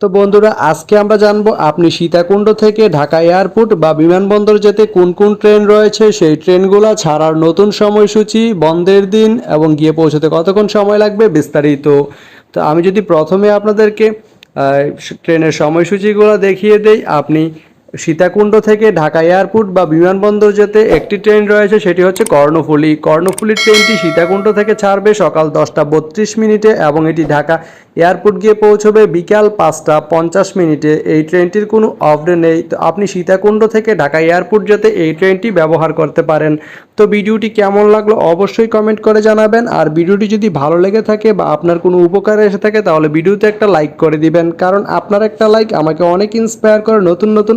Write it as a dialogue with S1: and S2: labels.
S1: তো বন্ধুরা, আজকে আমরা জানব আপনি সীতাকুণ্ড থেকে ঢাকা এয়ারপোর্ট বা বিমানবন্দর যেতে কোন কোন ট্রেন রয়েছে, সেই ট্রেনগুলো ছাড়ার নতুন সময়সূচি, বন্ধের দিন এবং গিয়ে পৌঁছতে কতক্ষণ সময় লাগবে বিস্তারিত। তো আমি যদি প্রথমে আপনাদেরকে ট্রেনের সময়সূচিগুলো দেখিয়ে দেই, আপনি সীতাকুণ্ড থেকে ঢাকা এয়ারপোর্ট বা বিমানবন্দর যেতে একটি ট্রেন রয়েছে, সেটি হচ্ছে কর্ণফুলী। কর্ণফুলী ট্রেনটি সীতাকুণ্ড থেকে ছাড়বে সকাল দশটা বত্রিশ মিনিটে এবং এটি ঢাকা এয়ারপোর্ট গিয়ে পৌঁছবে বিকাল পাঁচটা পঞ্চাশ মিনিটে। এই ট্রেনটির কোনো অফডে নেই। তো আপনি সীতাকুণ্ড থেকে ঢাকা এয়ারপোর্ট যেতে এই ট্রেনটি ব্যবহার করতে পারেন। তো ভিডিওটি কেমন লাগল অবশ্যই কমেন্ট করে জানাবেন। আর ভিডিওটি যদি ভালো লেগে থাকে বা আপনার কোনো উপকারে এসে থাকে, তাহলে ভিডিওতে একটা লাইক করে দিবেন। কারণ আপনার একটা লাইক আমাকে অনেক ইন্সপায়ার করে নতুন নতুন